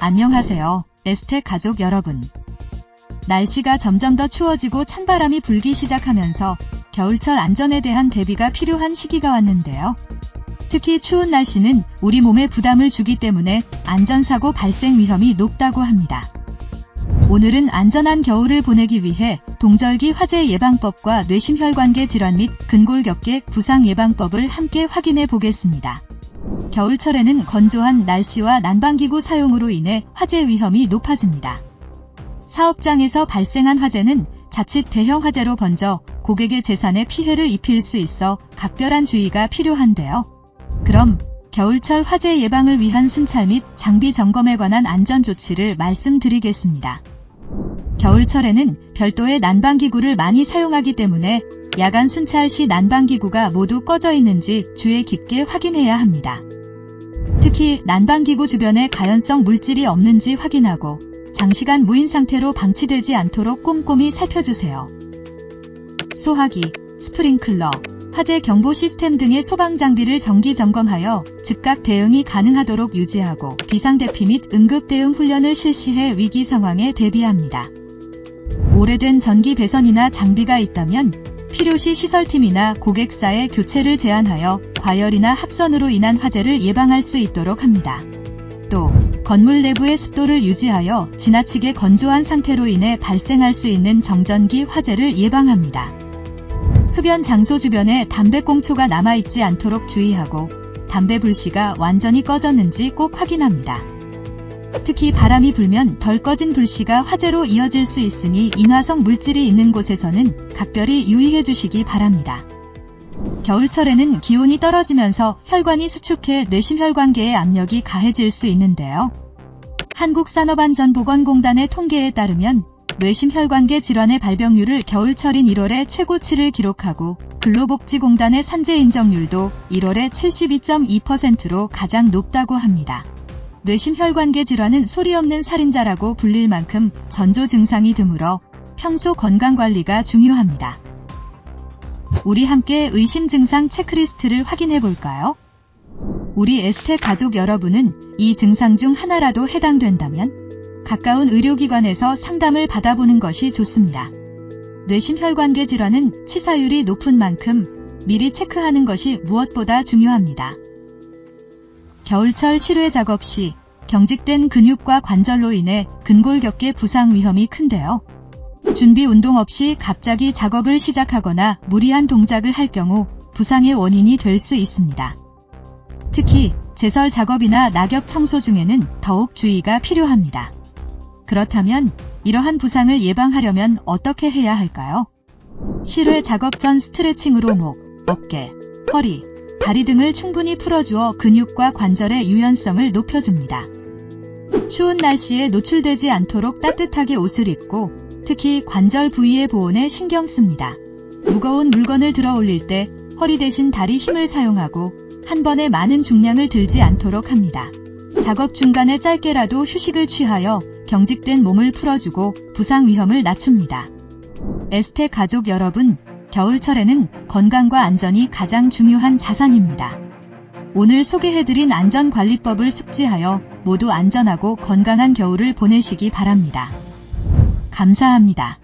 안녕하세요. 에스텍 가족 여러분. 날씨가 점점 더 추워지고 찬바람이 불기 시작하면서 겨울철 안전에 대한 대비가 필요한 시기가 왔는데요. 특히 추운 날씨는 우리 몸에 부담을 주기 때문에 안전사고 발생 위험이 높다고 합니다. 오늘은 안전한 겨울을 보내기 위해 동절기 화재 예방법과 뇌심혈관계 질환 및 근골격계 부상 예방법을 함께 확인해 보겠습니다. 겨울철에는 건조한 날씨와 난방기구 사용으로 인해 화재 위험이 높아집니다. 사업장에서 발생한 화재는 자칫 대형 화재로 번져 고객의 재산에 피해를 입힐 수 있어 각별한 주의가 필요한데요. 그럼 겨울철 화재 예방을 위한 순찰 및 장비 점검에 관한 안전 조치를 말씀드리겠습니다. 겨울철에는 별도의 난방기구를 많이 사용하기 때문에 야간 순찰 시 난방기구가 모두 꺼져 있는지 주의 깊게 확인해야 합니다. 특히 난방기구 주변에 가연성 물질이 없는지 확인하고 장시간 무인 상태로 방치되지 않도록 꼼꼼히 살펴주세요. 소화기, 스프링클러, 화재 경보 시스템 등의 소방 장비를 정기 점검하여 즉각 대응이 가능하도록 유지하고 비상대피 및 응급 대응 훈련을 실시해 위기 상황에 대비합니다. 오래된 전기 배선이나 장비가 있다면 필요시 시설팀이나 고객사에 교체를 제안하여 과열이나 합선으로 인한 화재를 예방할 수 있도록 합니다. 또 건물 내부의 습도를 유지하여 지나치게 건조한 상태로 인해 발생할 수 있는 정전기 화재를 예방합니다. 흡연 장소 주변에 담배꽁초가 남아있지 않도록 주의하고 담배 불씨가 완전히 꺼졌는지 꼭 확인합니다. 특히 바람이 불면 덜 꺼진 불씨가 화재로 이어질 수 있으니 인화성 물질이 있는 곳에서는 각별히 유의해 주시기 바랍니다. 겨울철에는 기온이 떨어지면서 혈관이 수축해 뇌심혈관계의 압력이 가해질 수 있는데요. 한국산업안전보건공단의 통계에 따르면 뇌심혈관계 질환의 발병률을 겨울철인 1월에 최고치를 기록하고 근로복지공단의 산재 인정률도 1월에 72.2%로 가장 높다고 합니다. 뇌심혈관계 질환은 소리 없는 살인자라고 불릴 만큼 전조 증상이 드물어 평소 건강관리가 중요합니다. 우리 함께 의심 증상 체크리스트를 확인해 볼까요? 우리 에스테 가족 여러분은 이 증상 중 하나라도 해당된다면 가까운 의료기관에서 상담을 받아보는 것이 좋습니다. 뇌심혈관계 질환은 치사율이 높은 만큼 미리 체크하는 것이 무엇보다 중요합니다. 겨울철 실외 작업 시 경직된 근육과 관절로 인해 근골격계 부상 위험이 큰데요. 준비 운동 없이 갑자기 작업을 시작하거나 무리한 동작을 할 경우 부상의 원인이 될 수 있습니다. 특히 제설 작업이나 낙엽 청소 중에는 더욱 주의가 필요합니다. 그렇다면 이러한 부상을 예방하려면 어떻게 해야 할까요? 실외 작업 전 스트레칭으로 목, 어깨, 허리, 다리 등을 충분히 풀어주어 근육과 관절의 유연성을 높여줍니다. 추운 날씨에 노출되지 않도록 따뜻하게 옷을 입고 특히 관절 부위의 보온에 신경 씁니다. 무거운 물건을 들어 올릴 때 허리 대신 다리 힘을 사용하고 한 번에 많은 중량을 들지 않도록 합니다. 작업 중간에 짧게라도 휴식을 취하여 경직된 몸을 풀어주고 부상 위험을 낮춥니다. 에스테 가족 여러분, 겨울철에는 건강과 안전이 가장 중요한 자산입니다. 오늘 소개해드린 안전관리법을 숙지하여 모두 안전하고 건강한 겨울을 보내시기 바랍니다. 감사합니다.